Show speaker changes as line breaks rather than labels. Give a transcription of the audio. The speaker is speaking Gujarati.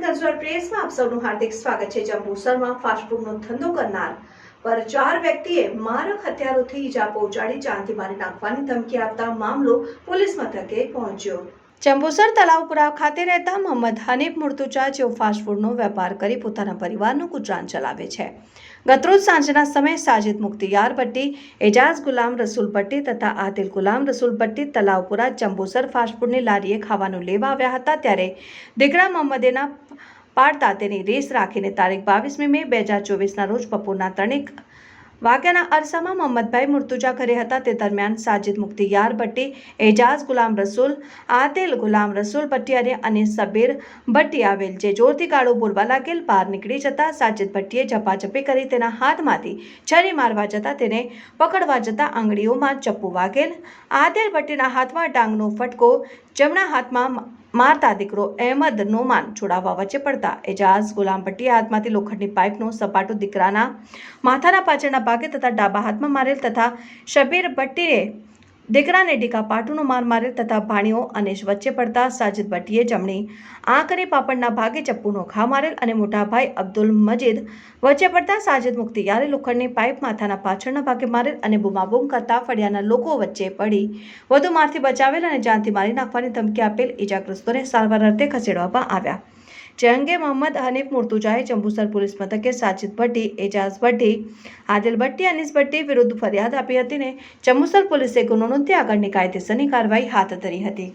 પ્રેસમાં આપ સૌનું હાર્દિક સ્વાગત છે. જંબુસરમાં ફાસ્ટફૂડનો ધંધો કરનાર. પર ચાર વ્યક્તિએ મારક હથિયારોથી ઈજા પહોંચાડી, જાનથી મારી નાખવાની ધમકી આપતા મામલો પોલીસ મથકે પહોંચ્યો. જંબુસર તલાવપુરા ખાતે રહેતા મોહમ્મદ હનીફ મુર્તુચા જેઓ ફાસ્ટફૂડનો વેપાર કરી પોતાના પરિવારનું ગુજરાન ચલાવે છે. ગતરોજ સાંજના સમયે સાજિદ મુખ્તિયાર ભટ્ટી, એજાઝ ગુલામ રસુલ ભટ્ટી તથા આદિલ ગુલામ રસુલ ભટ્ટી તલાવપુરા ચંબુસર ફાસ્ટફૂડની લારીએ ખાવાનું લેવા આવ્યા હતા ત્યારે દીકરા મોહમ્મદેના પાડતા તેની રેસ રાખીને તારીખ બાવીસમી મે બે હજાર ચોવીસના રોજ બપોરના ત્રણેક વાગ્યાના અરસામાં મોહમ્મદભાઈ મુર્તુજા ઘરે હતા. તે દરમિયાન સાજિદ મુખ્તિયાર ભટ્ટી, એજાઝ ગુલામ રસૂલ, આતેલ ગુલામ રસૂલ ભટ્ટી અને અને સબીર ભટ્ટી આવેલ જે જોરથી ગાળો બોલવા લાગેલ બહાર નીકળી જતા સાજિદ ભટ્ટીએ ઝપાઝપી કરી તેના હાથમાંથી છરી મારવા જતા તેને પકડવા જતા આંગળીઓમાં ચપ્પુ વાગેલ. આતેલ ભટ્ટીના હાથમાં ડાંગનો ફટકો જમણા હાથમાં મારતા દીકરો અહેમદ નોમાન છોડાવવા વચ્ચે પડતા એજાઝ ગુલામ ભટ્ટીએ હાથમાંથી લોખંડની પાઇપનો સપાટો દીકરાના માથાના પાછળના ભાગે તથા ડાબા હાથમાં મારેલ તથા શબીર ભટ્ટીએ દીકરાને ડીકા પાટુનો માર મારેલ તથા ભાણીઓ અનેશ વચ્ચે પડતા સાજિદ ભટ્ટીએ જમણી આંખ અને પાપડના ભાગે ચપ્પુનો ઘા મારેલ અને મોટા ભાઈ અબ્દુલ મજીદ વચ્ચે પડતા સાજિદ મુખ્તિયારે લોખંડની પાઇપ માથાના પાછળના ભાગે મારેલ અને બૂમાબૂમ કરતા ફળિયાના લોકો વચ્ચે પડી. વધુ મારથી બચાવેલ અને જાનથી મારી નાખવાની ધમકી આપેલ ઇજાગ્રસ્તોને સારવાર અર્થે ખસેડવામાં આવ્યા. જે અંગે મોહમ્મદ હનીફ મુર્તુજાએ જંબુસર પોલીસ મથકે સાજિદ ભટ્ટી, એજાઝ ભટ્ટી, આદિલ ભટ્ટી, અનીસ ભટ્ટી વિરુદ્ધ ફરિયાદ આપી હતી ને જંબુસર પોલીસે ગુનો નોંધી આગળની કાયદેસરની કાર્યવાહી હાથ ધરી હતી.